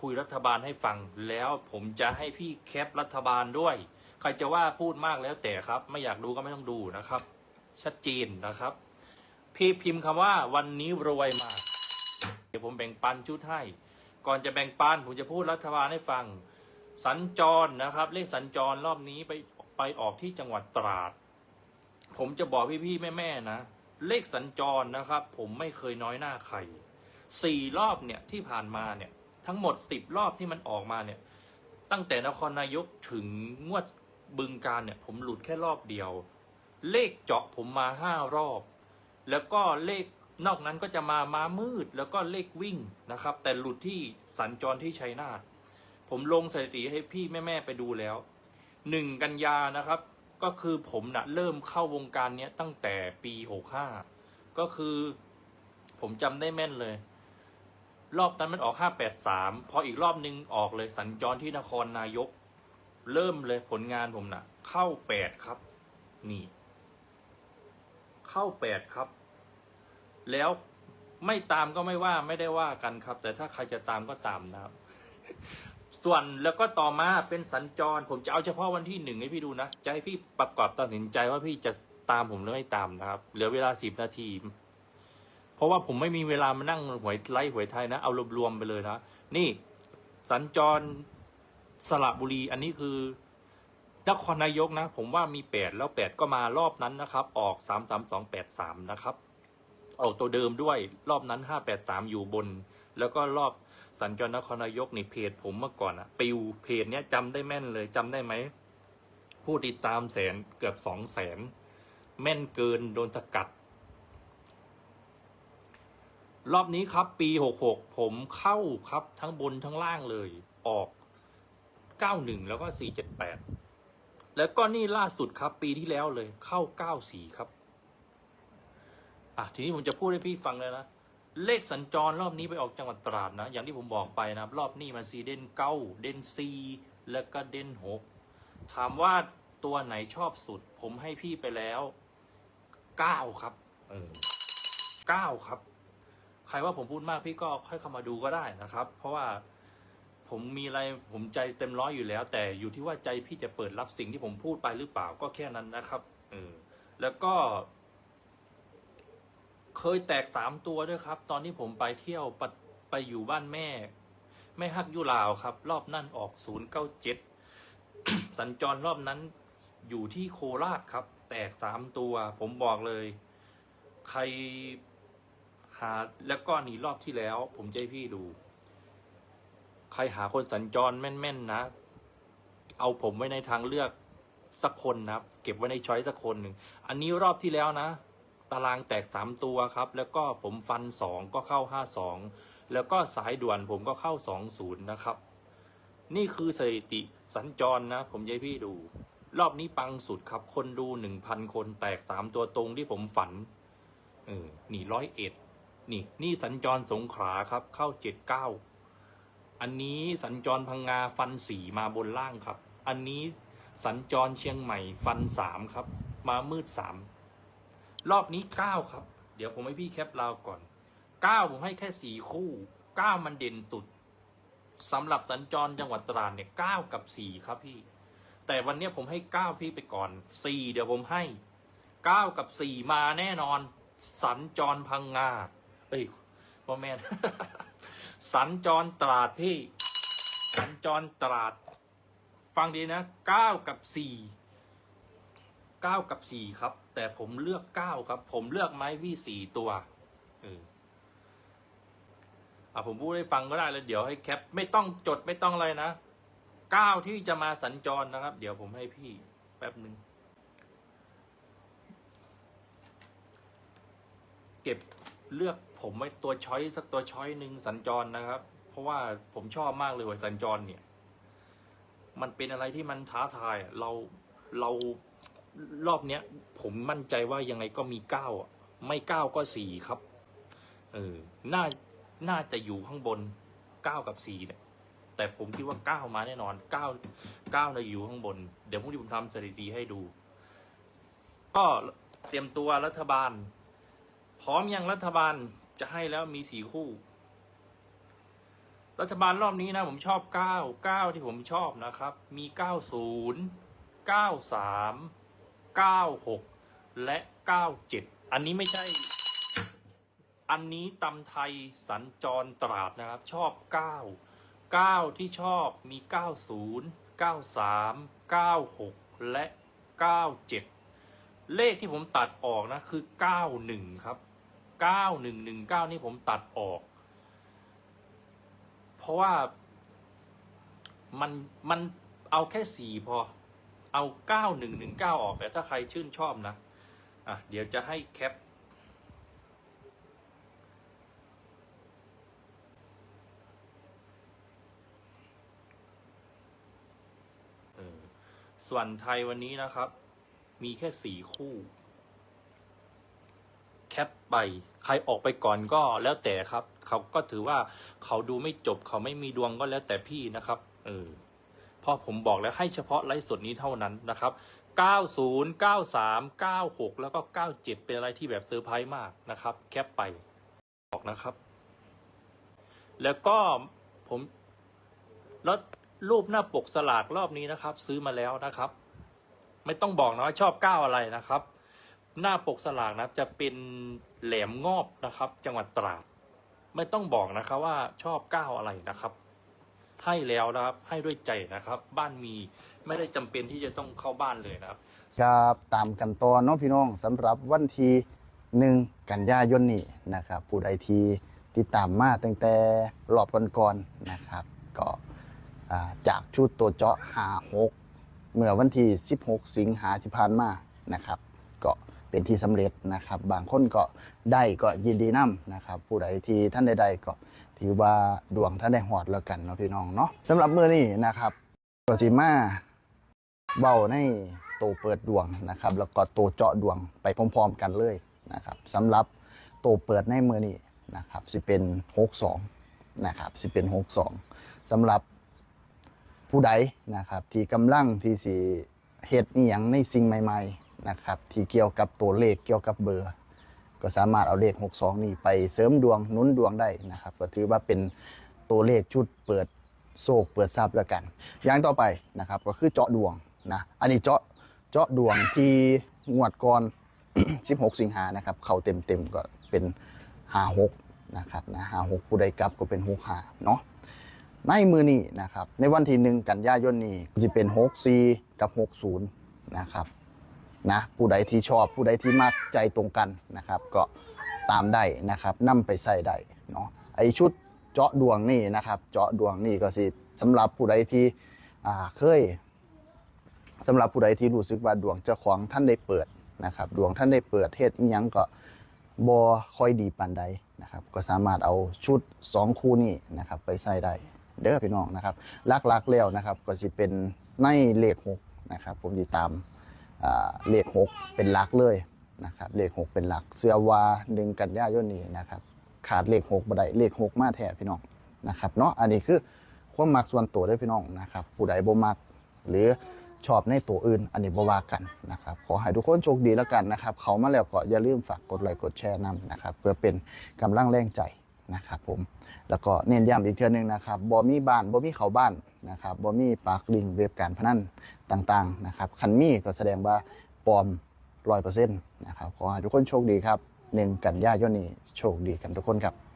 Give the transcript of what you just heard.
คุยรัฐบาลให้ฟัง แล้วผมจะให้พี่แคปรัฐบาลด้วย ใครจะว่าพูดมากแล้วแต่ครับ ไม่อยากดูก็ไม่ต้องดูนะครับ ชัดเจนนะครับ พี่พิมพ์คำว่าวันนี้รวยมาก เดี๋ยวผมแบ่งปันชุดให้ ก่อนจะแบ่งปันผมจะพูดรัฐบาลให้ฟัง สัญจรนะครับ เลขสัญจรรอบนี้ไปไปออกที่จังหวัดตราด ผมจะบอกพี่ๆแม่ๆนะ เลขสัญจรนะครับ ผมไม่เคยน้อยหน้าใครสี่รอบเนี่ยที่ผ่านมาเนี่ย ทั้งหมดสิบรอบที่มันออกมาเนี่ย ตั้งแต่นครนายกถึงงวดบึงการเนี่ย ผมหลุดแค่รอบเดียว เลขเจาะผมมาห้ารอบ แล้วก็เลขนอกนั้นก็จะมามามืดแล้วก็เลขวิ่งนะครับ แต่หลุดที่สัญจรที่ชัยนาทผมลงสถิติให้พี่แม่ๆไปดูแล้วหนึ่งกันยานะครับ ก็คือผมนะเริ่มเข้าวงการเนี้ยตั้งแต่ปีหกห้าก็คือ ผมจำได้แม่นเลย รอบนั้นมันออกห้าแปดสามพออีกรอบนึงออกเลยสัญจรที่นครนายก เริ่มเลยผลงานผมนะเข้าแปดครับ นี่ เข้าแปดครับ แล้วไม่ตามก็ไม่ว่าไม่ได้ว่ากันครับ แต่ถ้าใครจะตามก็ตามนะครับ ส่วนแล้วก็ต่อมาเป็นสัญจร ผมจะเอาเฉพาะวันที่หนึ่งให้พี่ดูนะ จะให้พี่ประกอบตัดสินใจว่าพี่จะตามผมหรือไม่ตามนะครับ เหลือเวลาสิบนาที เพราะว่าผมไม่มีเวลามานั่งหวยไล่หวยไทยนะ เอารวมๆไปเลยนะ นี่ สัญจรสระบุรีอันนี้คือนครนายกนะ ผมว่ามีแปดแล้วแปดก็มารอบนั้นนะครับ ออกสามสามสองแปดสามนะครับออกตัวเดิมด้วยรอบนั้นห้าแปดสามอยู่บน แล้วก็รอบสัญจรนครนายกนี่เพจผมเมื่อก่อนอะปิวเพจเนี้ยจำได้แม่นเลยจำได้ไหมผู้ติดตามแสนเกือบสองแสนแม่นเกินโดนสกัด รอบนี้ครับ ปีหกหกผมเข้าครับทั้งบนทั้งล่างเลย ออกเก้าหนึ่งแล้วก็สี่เจ็ดแปดแล้วก็นี่ล่าสุดครับ ปีที่แล้วเลยเข้าเก้าสี่ครับ อะ ทีนี้ผมจะพูดให้พี่ฟังเลยนะ เลขสัญจรรอบนี้ไปออกจังหวัดตราดนะ อย่างที่ผมบอกไปนะรอบนี้มันซีเด่นเก้าเด่นซีแล้วก็เด่นหกถามว่าตัวไหนชอบสุด ผมให้พี่ไปแล้วเก้าครับ เออเก้าครับ ใครว่าผมพูดมากพี่ก็ค่อยเข้ามาดูก็ได้นะครับ เพราะว่าผมมีอะไรผมใจเต็มร้อยอยู่แล้ว แต่อยู่ที่ว่าใจพี่จะเปิดรับสิ่งที่ผมพูดไปหรือเปล่าก็แค่นั้นนะครับเออแล้วก็ เคยแตกสามตัวด้วยครับ ตอนที่ผมไปเที่ยวไปไปอยู่บ้านแม่ แม่ฮักยุลาวครับ รอบนั่นออกศูนย์เก้าเจ็ดสัญจรรอบนั้นอยู่ที่โคราชครับ แตกสามตัว ผมบอกเลย ใคร หาแล้วก็นี่รอบที่แล้ว ผมจะให้พี่ดู ใครหาคนสัญจรแม่นๆนะ เอาผมไว้ในทางเลือกสักคนนะครับ เก็บไว้ในช้อยสักคนหนึ่ง อันนี้รอบที่แล้วนะ ตารางแตกสามตัวครับ แล้วก็ผมฟันสองก็เข้าห้าสองแล้วก็สายด่วนผมก็เข้าสองศูนย์นะครับ นี่คือสถิติสัญจรนะ ผมจะให้พี่ดูรอบนี้ปังสุดครับ คนดูหนึ่งพันคนแตกสามตัวตรงที่ผมฝัน เออหนี่ร้อยเอ็ด นี่นี่สัญจรสงขลาครับ เข้าเจ็ดเก้าอันนี้สัญจรพังงาฟันสี่มาบนล่างครับ อันนี้สัญจรเชียงใหม่ฟันสามครับ มามืดสามรอบนี้เก้าครับ เดี๋ยวผมให้พี่แคปลาวก่อนเก้าผมให้แค่สี่คู่เก้ามันเด่นสุดสำหรับสัญจรจังหวัดตราดเนี่ยเก้ากับสี่ครับพี่ แต่วันเนี้ยผมให้เก้าพี่ไปก่อนสี่เดี๋ยวผมให้เก้ากับสี่มาแน่นอน สัญจรพังงา เอ้ยพ่อแม่นสัญจรตราดพี่ สัญจรตราด ฟังดีนะเก้ากับสี่เก้ากับสี่ครับ แต่ผมเลือกเก้าครับ ผมเลือกไม้วี่สี่ตัวเอออะผมพูดให้ฟังก็ได้แล้วเดี๋ยวให้แคป ไม่ต้องจดไม่ต้องอะไรนะเก้าที่จะมาสัญจรนะครับ เดี๋ยวผมให้พี่แป๊บหนึ่งเก็บ เลือกผมไว้ตัวช้อยสักตัวช้อยหนึ่งสัญจรนะครับ เพราะว่าผมชอบมากเลยว่าสัญจรเนี่ย มันเป็นอะไรที่มันท้าทายเราเรารอบเนี้ย ผมมั่นใจว่ายังไงก็มีเก้าไม่เก้าก็สี่ครับเออน่าน่าจะอยู่ข้างบนเก้ากับสี่เนี่ยแต่ผมคิดว่าเก้ามาแน่นอนเก้าเก้าน่ะอยู่ข้างบน เดี๋ยวพรุ่งนี้ผมทำสถิติให้ดู ก็เตรียมตัวรัฐบาล ร้อมยังรัฐบาลจะให้แล้วมีสี่คู่ รัฐบาลรอบนี้นะ ผมชอบเก้าเก้าที่ผมชอบนะครับ มีเก้าศูนย์เก้าสามเก้าหกและเก้าเจ็ดอันนี้ไม่ใช่ อันนี้ตำไทยสัญจรตราดนะครับ ชอบเก้าเก้าที่ชอบมีเก้าศูนย์เก้าสามเก้าหกและเก้าเจ็ดเลขที่ผมตัดออกนะคือเก้าหนึ่งครับ เก้าหนึ่งหนึ่งเก้านี่ผมตัดออก เพราะว่ามันมันเอาแค่สี่พอ เอาเก้าหนึ่งหนึ่งเก้าออกแต่ถ้าใครชื่นชอบนะ อะ เดี๋ยวจะให้แคปส่วนไทยวันนี้นะครับ มีแค่สี่คู่ ปไป ใครออกไปก่อนก็แล้วแต่ครับ เขาก็ถือว่าเขาดูไม่จบเขาไม่มีดวงก็แล้วแต่พี่นะครับเออเพราะผมบอกแล้วให้เฉพาะไลฟ์สดนี้เท่านั้นนะครับ 90 93 96 แล้วก็ 97 เป็นอะไรที่แบบเซอร์ไพรส์มากนะครับ แคปไปบอกนะครับ แล้วก็ผมล้วรูปหน้าปกสลากรอบนี้นะครับ ซื้อมาแล้วนะครับ ไม่ต้องบอกนะว่าชอบก้าวอะไรนะครับ หน้าปกสลากนะครับจะเป็นแหลมงอบนะครับ จังหวัดตราด ไม่ต้องบอกนะครับว่าชอบก้าวอะไรนะครับ ให้แล้วนะครับให้ด้วยใจนะครับ บ้านมีไม่ได้จำเป็นที่จะต้องเข้าบ้านเลยนะครับ ครับตามกันต่อเน้องพี่น้องสำหรับวันที่หนึ่งกันยายนนี้นะครับผู้ใดที่ติดตามมาตั้งแต่รอบก่อนๆนะครับ ก็อ่าจากชุดตัวเจาะหาหกเมื่อวันที่ 16 สิงหาที่ผ่านมานะครับ ก็ เป็นที่สำเร็จนะครับ บางคนก็ได้ก็ยินดีนํนะครับ ผู้ใดที่ท่านใดๆก็ถือว่าดวงท่านได้หอดแล้วกันเนาะพี่น้องเนาะสำหรับมือนี้นะครับก็สิมาเบาในตัวเปิดดวงนะครับ แล้วก็ตัวเจาะดวงไปพร้อมๆกันเลยนะครับสำหรับตัวเปิดในมือนี้นะครับสิเป็น 62นะครับสิเป็น 62สำหรับผู้ใดนะครับที่กำลังที่สิเฮ็ดอีหยังในสิ่งใหม่ ๆ นะครับที่เกี่ยวกับตัวเลขเกี่ยวกับเบอร์ ก็สามารถเอาเลข 62 นี้ไปเสริมดวงนุนดวงได้นะครับ ก็ถือว่าเป็นตัวเลขชุดเปิดโศกเปิดทรัพย์แล้วกัน อย่างต่อไปนะครับก็คือเจาะดวงนะอันนี้เจาะเจาะดวงที่งวดก่อน 16 สิงหานะครับเข้าเต็มเต็มๆก็เป็น56นะครับนะ56ผู้ใดกลับก็เป็น6 5เนาะในมือนี้นะครับในวันที่หนึ่งกันยายนนี้จะเป็น 64 กับ 60 นะครับ นะผู้ใดที่ชอบผู้ใดที่มักใจตรงกันนะครับ ก็ตามได้นะครับนำไปใส่ได้เนาะไอชุดเจาะดวงนี่นะครับ เจาะดวงนี่ก็สิสำหรับผู้ใดที่อ่าเคยสำหรับผู้ใดที่รู้สึกว่าดวงเจ้าของท่านได้เปิดนะครับ ดวงท่านได้เปิดเทศยังก็บอค่อยดีปานใดนะครับ ก็สามารถเอาชุด 2 คู่นี้นะครับไปใส่ได้เด้อพี่น้องนะครับลักๆแล้วนะครับ ก็สิเป็นในเลข6นะครับ ผมจะตาม เลข6เป็นหลักเลยนะครับเลข6เป็นหลัก เสื้อวาหนึ่งกันยายนนี้นะครับขาดเลข6บ่ไดเลข6มาแท้พี่น้องนะครับเนาะอันนี้คือความมักส่วนตัวด้วยพี่น้องนะครับผู้ใดบ่มัก หรือชอบในตัวอื่น อันนี้บ่ว่ากันนะครับขอให้ทุกคนโชคดีแล้วกันนะครับ เขามาแล้วก็อย่าลืมฝากกดไลค์กดแชร์นำนะครับเพื่อเป็นกำลังแรงใจ นะครับผมแล้วก็เน้นย้ำอีกเทื่อนึงนะครับบ่มีบ้านบ่มีเขาบ้านนะครับบ่มีปากลิงเว็บการพนันต่างๆนะครับคันมีก็แสดงว่าปลอมร้อยเปอร์เซ็นต์นะครับขอให้ทุกคนโชคดีครับหนึ่งกันยายนนี้โชคดีกันทุกคนครับ